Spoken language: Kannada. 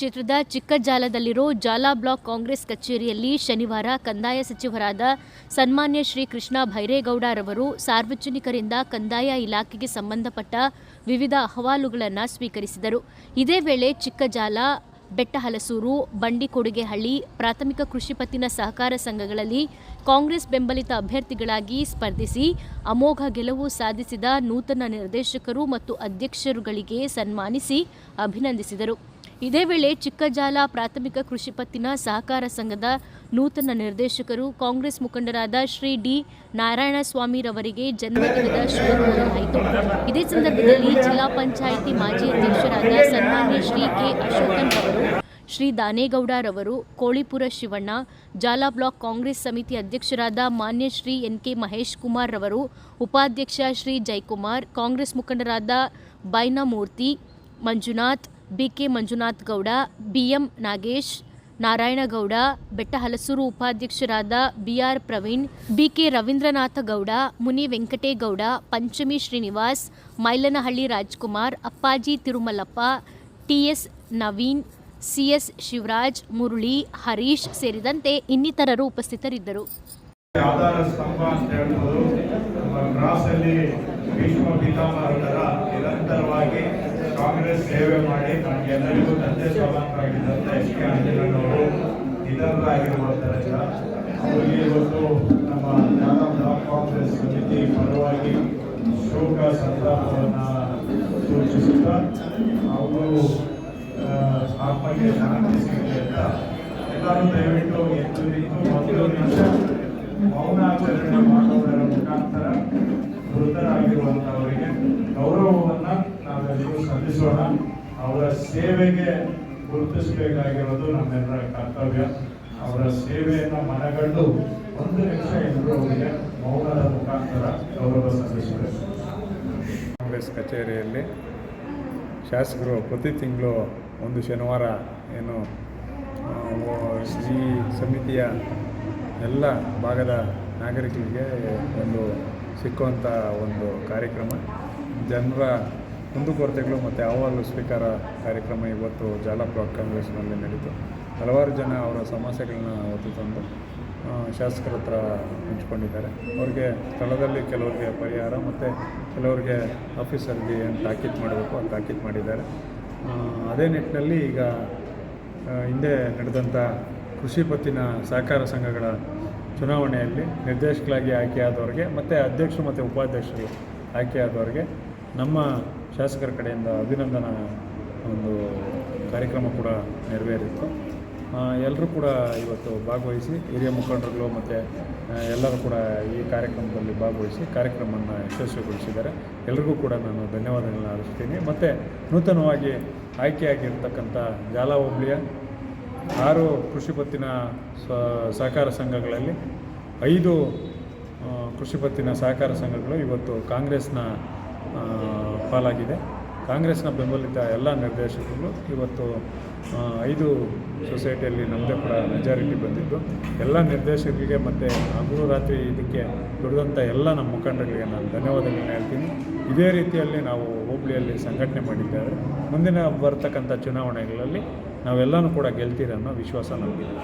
ಕ್ಷೇತ್ರದ ಚಿಕ್ಕಜಾಲದಲ್ಲಿರೋ ಜಾಲ ಬ್ಲಾಕ್ ಕಾಂಗ್ರೆಸ್ ಕಚೇರಿಯಲ್ಲಿ ಶನಿವಾರ ಕಂದಾಯ ಸಚಿವರಾದ ಸನ್ಮಾನ್ಯ ಶ್ರೀ ಕೃಷ್ಣ ಭೈರೇಗೌಡರವರು ಸಾರ್ವಜನಿಕರಿಂದ ಕಂದಾಯ ಇಲಾಖೆಗೆ ಸಂಬಂಧಪಟ್ಟ ವಿವಿಧ ಅಹವಾಲುಗಳನ್ನು ಸ್ವೀಕರಿಸಿದರು. ಇದೇ ವೇಳೆ ಚಿಕ್ಕಜಾಲ, ಬೆಟ್ಟಹಲಸೂರು, ಬಂಡಿಕೊಡುಗೆಹಳ್ಳಿ, ಪ್ರಾಥಮಿಕ ಕೃಷಿ ಪತ್ತಿನ ಸಹಕಾರ ಸಂಘಗಳಲ್ಲಿ ಕಾಂಗ್ರೆಸ್ ಬೆಂಬಲಿತ ಅಭ್ಯರ್ಥಿಗಳಾಗಿ ಸ್ಪರ್ಧಿಸಿ ಅಮೋಘ ಗೆಲುವು ಸಾಧಿಸಿದ ನೂತನ ನಿರ್ದೇಶಕರು ಮತ್ತು ಅಧ್ಯಕ್ಷರುಗಳಿಗೆ ಸನ್ಮಾನಿಸಿ ಅಭಿನಂದಿಸಿದರು. ಇದೇ ವೇಳೆ ಚಿಕ್ಕಜಾಲ ಪ್ರಾಥಮಿಕ ಕೃಷಿ ಪತ್ತಿನ ಸಹಕಾರ ಸಂಘದ ನೂತನ ನಿರ್ದೇಶಕರು ಕಾಂಗ್ರೆಸ್ ಮುಖಂಡರಾದ ಶ್ರೀ ಡಿ ನಾರಾಯಣಸ್ವಾಮಿರವರಿಗೆ ಜನ್ಮದಿನದ ಶುಭ ಕೋರಲಾಯಿತು ಇದೇ ಸಂದರ್ಭದಲ್ಲಿ ಜಿಲ್ಲಾ ಪಂಚಾಯಿತಿ ಮಾಜಿ ಅಧ್ಯಕ್ಷರಾದ ಸನ್ಮಾನ್ಯ ಶ್ರೀ ಕೆ ಅಶೋಕನ್ ಅವರು ಶ್ರೀ ದಾನೇಗೌಡರವರು ಕೋಳಿಪುರ ಶಿವಣ್ಣ, ಜಾಲ ಬ್ಲಾಕ್ ಕಾಂಗ್ರೆಸ್ ಸಮಿತಿ ಅಧ್ಯಕ್ಷರಾದ ಮಾನ್ಯ ಶ್ರೀ ಎನ್ ಕೆ ಮಹೇಶ್ ಕುಮಾರ್ ರವರು, ಉಪಾಧ್ಯಕ್ಷ ಶ್ರೀ ಜಯಕುಮಾರ್, ಕಾಂಗ್ರೆಸ್ ಮುಖಂಡರಾದ ಬೈನಮೂರ್ತಿ, ಮಂಜುನಾಥ್ ಬಿಕೆ ಮಂಜುನಾಥ್ ಗೌಡ, ಬಿಎಂ ನಾಗೇಶ್, ನಾರಾಯಣಗೌಡ, ಬೆಟ್ಟಹಲಸೂರು ಉಪಾಧ್ಯಕ್ಷರಾದ BR Praveen, BK Ravindranatha Gowda, Muni Venkategowda, Panchami Srinivas, Mylanahalli Rajkumar, Appaji Thirumalappa TS Naveen, CS Shivaraj, Murali, Harish ಸೇರಿದಂತೆ ಇನ್ನಿತರರು ಉಪಸ್ಥಿತರಿದ್ದರು. ನಿರಂತರವಾಗಿ ಕಾಂಗ್ರೆಸ್ ಸೇವೆ ಮಾಡಿ ನಮಗೆಲ್ಲರಿಗೂ ತಂದೆ ಸಮಾನರಾಗಿದ್ದಂಥ ಎಸ್ ಕೆ ಆಂಜನೇಯನವರು ನಿಧನರಾಗಿರುವುದರಿಂದ ಅವರಿಗೆ ಇವತ್ತು ನಮ್ಮ ಜ್ಞಾನ ಬ್ಲಾಕ್ ಕಾಂಗ್ರೆಸ್ ಸಮಿತಿ ಪರವಾಗಿ ಶೋಕ ಸಂತಾಪವನ್ನು ಸೂಚಿಸುತ್ತಾ, ಅವರು ಆತ್ಮಕ್ಕೆ ಶಾಂತಿ ಸಿಗಲಿ ಅಂತ ಎಲ್ಲರೂ ದಯವಿಟ್ಟು ಎದ್ದು ನಿಂತು ಒಂದು ನಿಮಿಷ ಮೌನಾಚರಣೆ ಮಾಡುವುದರ ಮುಖಾಂತರ ಮೃತರಾಗಿರುವಂತಹವರಿಗೆ ಗೌರವವನ್ನ ನಾವೆಲ್ಲರೂ ಅವರ ಸೇವೆಗೆ ಗುರುತಿಸಬೇಕಾಗಿರೋದು ನಮ್ಮೆಲ್ಲರ ಕರ್ತವ್ಯ. ಅವರ ಸೇವೆಯನ್ನು ಮನಗಂಡು ಒಂದು ನಿಮಿಷ ಎಲ್ಲರೂ ಅವರಿಗೆ ಮೌನದ ಮುಖಾಂತರ ಗೌರವ ಸಲ್ಲಿಸಬೇಕು. ಕಾಂಗ್ರೆಸ್ ಕಚೇರಿಯಲ್ಲಿ ಶಾಸಕರು ಪ್ರತಿ ತಿಂಗಳು ಒಂದು ಶನಿವಾರ ಏನು ಈ ಸಮಿತಿಯ ಎಲ್ಲ ಭಾಗದ ನಾಗರಿಕರಿಗೆ ಒಂದು ಸಿಕ್ಕುವಂಥ ಒಂದು ಕಾರ್ಯಕ್ರಮ. ಜನರ ಕುಂದುಕೊರತೆಗಳು ಮತ್ತು ಅಹವಾಲು ಸ್ವೀಕಾರ ಕಾರ್ಯಕ್ರಮ ಇವತ್ತು ಜಾಲ ಬ್ಲಾಕ್ ಕಾಂಗ್ರೆಸ್ನಲ್ಲಿ ನಡೀತು. ಹಲವಾರು ಜನ ಅವರ ಸಮಸ್ಯೆಗಳನ್ನ ಹೊತ್ತು ತಂದು ಶಾಸಕರ ಹತ್ರ ಹಂಚ್ಕೊಂಡಿದ್ದಾರೆ. ಅವ್ರಿಗೆ ಸ್ಥಳದಲ್ಲಿ ಕೆಲವರಿಗೆ ಪರಿಹಾರ ಮತ್ತು ಕೆಲವರಿಗೆ ಆಫೀಸರ್ಗೆ ಏನು ತಾಕೀತು ಮಾಡಬೇಕು ಅದು ತಾಕೀತು ಮಾಡಿದ್ದಾರೆ. ಅದೇ ನಿಟ್ಟಿನಲ್ಲಿ ಈಗ ಹಿಂದೆ ನಡೆದಂಥ ಕೃಷಿ ಪತ್ತಿನ ಸಹಕಾರ ಸಂಘಗಳ ಚುನಾವಣೆಯಲ್ಲಿ ನಿರ್ದೇಶಕರಾಗಿ ಆಯ್ಕೆಯಾದವರಿಗೆ ಮತ್ತು ಅಧ್ಯಕ್ಷರು ಮತ್ತು ಉಪಾಧ್ಯಕ್ಷರು ಆಯ್ಕೆಯಾದವರಿಗೆ ನಮ್ಮ ಶಾಸಕರ ಕಡೆಯಿಂದ ಅಭಿನಂದನಾ ಒಂದು ಕಾರ್ಯಕ್ರಮ ಕೂಡ ನೆರವೇರಿತ್ತು. ಎಲ್ಲರೂ ಕೂಡ ಇವತ್ತು ಭಾಗವಹಿಸಿ, ಹಿರಿಯ ಮುಖಂಡರುಗಳು ಮತ್ತು ಎಲ್ಲರೂ ಕೂಡ ಈ ಕಾರ್ಯಕ್ರಮದಲ್ಲಿ ಭಾಗವಹಿಸಿ ಕಾರ್ಯಕ್ರಮವನ್ನು ಯಶಸ್ವಿಗೊಳಿಸಿದ್ದಾರೆ. ಎಲ್ರಿಗೂ ಕೂಡ ನಾನು ಧನ್ಯವಾದಗಳನ್ನ ಅರ್ಪಿಸ್ತೀನಿ ಮತ್ತು ನೂತನವಾಗಿ ಆಯ್ಕೆಯಾಗಿರ್ತಕ್ಕಂಥ ಜಾಲ ಹೋಬಳಿಯ ಆರು ಕೃಷಿ ಪತ್ತಿನ ಸಹಕಾರ ಸಂಘಗಳಲ್ಲಿ ಐದು ಕೃಷಿ ಪತ್ತಿನ ಸಹಕಾರ ಸಂಘಗಳು ಇವತ್ತು ಕಾಂಗ್ರೆಸ್ನ ಪಾಲಾಗಿದೆ. ಕಾಂಗ್ರೆಸ್ನ ಬೆಂಬಲಿತ ಎಲ್ಲ ನಿರ್ದೇಶಕರು ಇವತ್ತು ಐದು ಸೊಸೈಟಿಯಲ್ಲಿ ನಮ್ಮದೇ ಕೂಡ ಮೆಜಾರಿಟಿ ಬಂದಿದ್ದು. ಎಲ್ಲ ನಿರ್ದೇಶಕರಿಗೆ ಮತ್ತು ಹಗಲು ರಾತ್ರಿ ಇದಕ್ಕೆ ದುಡಿದಂಥ ಎಲ್ಲ ನಮ್ಮ ಮುಖಂಡಗಳಿಗೆ ನಾನು ಧನ್ಯವಾದಗಳನ್ನ ಹೇಳ್ತೀನಿ. ಇದೇ ರೀತಿಯಲ್ಲಿ ನಾವು ಹೋಬಳಿಯಲ್ಲಿ ಸಂಘಟನೆ ಮಾಡಿದ್ದೇವೆ. ಮುಂದಿನ ಬರ್ತಕ್ಕಂಥ ಚುನಾವಣೆಗಳಲ್ಲಿ ನಾವೆಲ್ಲನೂ ಕೂಡ ಗೆಲ್ತೀರ ಅನ್ನೋ ವಿಶ್ವಾಸ ನಮಗಿದೆ.